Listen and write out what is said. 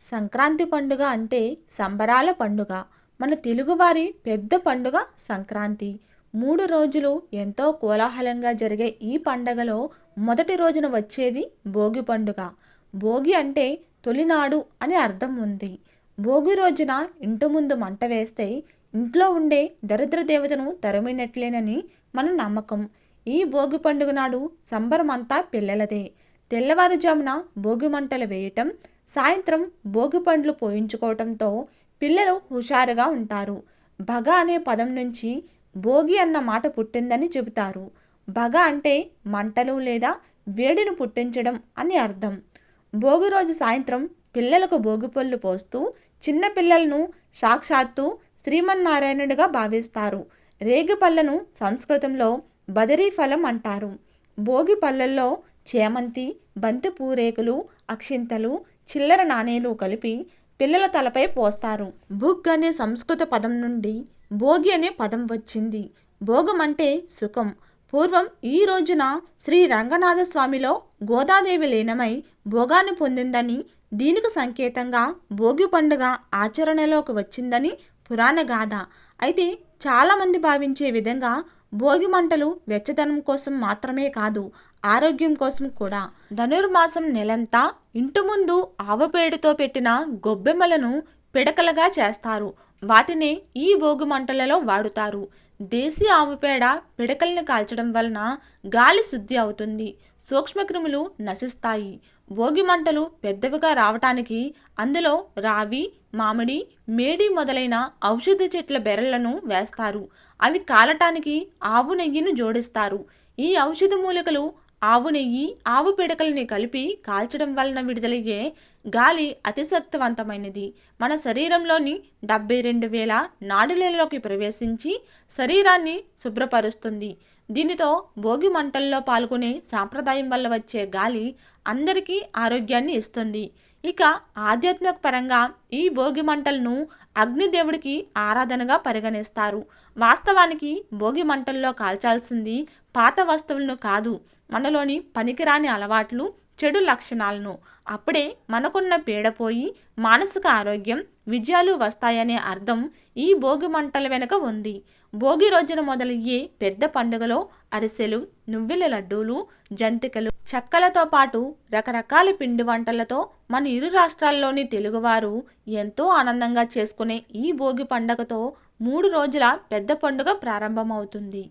సంక్రాంతి పండుగ అంటే సంబరాల పండుగ. మన తెలుగువారి పెద్ద పండుగ సంక్రాంతి. మూడు రోజులు ఎంతో కోలాహలంగా జరిగే ఈ పండగలో మొదటి రోజున వచ్చేది భోగి పండుగ. భోగి అంటే తొలినాడు అని అర్థం ఉంది. భోగి రోజున ఇంటి ముందు మంట వేస్తే ఇంట్లో ఉండే దరిద్ర దేవతను తరిమినట్లేనని మన నమ్మకం. ఈ భోగి పండుగ నాడు సంబరమంతా పిల్లలదే. తెల్లవారుజామున భోగి మంటలు వేయటం సాయంత్రం భోగి పండ్లు పోయించుకోవటంతో పిల్లలు హుషారుగా ఉంటారు. భగ అనే పదం నుంచి భోగి అన్న మాట పుట్టిందని చెబుతారు. భగ అంటే మంటలు లేదా వేడిని పుట్టించడం అని అర్థం. భోగి రోజు సాయంత్రం పిల్లలకు భోగి పళ్ళు పోస్తూ చిన్న పిల్లలను సాక్షాత్తు శ్రీమన్నారాయణుడిగా భావిస్తారు. రేగి పళ్ళను సంస్కృతంలో బదరీ ఫలం అంటారు. భోగి పళ్ళల్లో చేమంతి బంతి పూరేకులు అక్షింతలు చిల్లర నాణేలు కలిపి పిల్లల తలపై పోస్తారు. భుగ్ అనే సంస్కృత పదం నుండి భోగి అనే పదం వచ్చింది. భోగం అంటే సుఖం. పూర్వం ఈ రోజున శ్రీ రంగనాథ స్వామిలో గోదాదేవి లీనమై భోగాన్ని పొందిందని దీనికి సంకేతంగా భోగి పండుగ ఆచరణలోకి వచ్చిందని పురాణ గాథ. అయితే చాలామంది భావించే విధంగా భోగి మంటలు వెచ్చదనం కోసం మాత్రమే కాదు ఆరోగ్యం కోసం కూడా. ధనుర్మాసం నెలంతా ఇంటి ముందు ఆవపేడుతో పెట్టిన గొబ్బెమ్మలను పిడకలుగా చేస్తారు. వాటిని ఈ భోగి మంటలలో వాడుతారు. దేశీ ఆవు పేడ పిడకల్ని కాల్చడం వలన గాలి శుద్ధి అవుతుంది. సూక్ష్మక్రిములు నశిస్తాయి. భోగి మంటలు పెద్దవిగా రావటానికి అందులో రావి మామిడి మేడి మొదలైన ఔషధ చెట్ల బెరళ్ళను వేస్తారు. అవి కాలటానికి ఆవు నెయ్యిని జోడిస్తారు. ఈ ఔషధ మూలికలు ఆవు నెయ్యి ఆవు పిడకల్ని కలిపి కాల్చడం వలన విడుదలయ్యే గాలి అతిశక్తివంతమైనది. మన శరీరంలోని డెబ్బై రెండు వేల నాడులలోకి ప్రవేశించి శరీరాన్ని శుభ్రపరుస్తుంది. దీనితో భోగి మంటల్లో పాల్గొనే సాంప్రదాయం వల్ల వచ్చే గాలి అందరికీ ఆరోగ్యాన్ని ఇస్తుంది. ఇక ఆధ్యాత్మిక పరంగా ఈ భోగి మంటలను అగ్నిదేవుడికి ఆరాధనగా పరిగణిస్తారు. వాస్తవానికి భోగి మంటల్లో కాల్చాల్సింది పాత వస్తువులను కాదు మనలోని పనికిరాని అలవాట్లు చెడు లక్షణాలను. అప్పుడే మనకున్న పీడపోయి మానసిక ఆరోగ్యం విజయాలు వస్తాయనే అర్థం ఈ భోగి మంటల వెనుక ఉంది. భోగి రోజున మొదలయ్యే పెద్ద పండుగలో అరిసెలు నువ్వుల లడ్డూలు జంతికలు చెక్కలతో పాటు రకరకాల పిండి వంటలతో మన ఇరు రాష్ట్రాల్లోని తెలుగువారు ఎంతో ఆనందంగా చేసుకునే ఈ భోగి పండుగతో మూడు రోజుల పెద్ద పండుగ ప్రారంభమవుతుంది.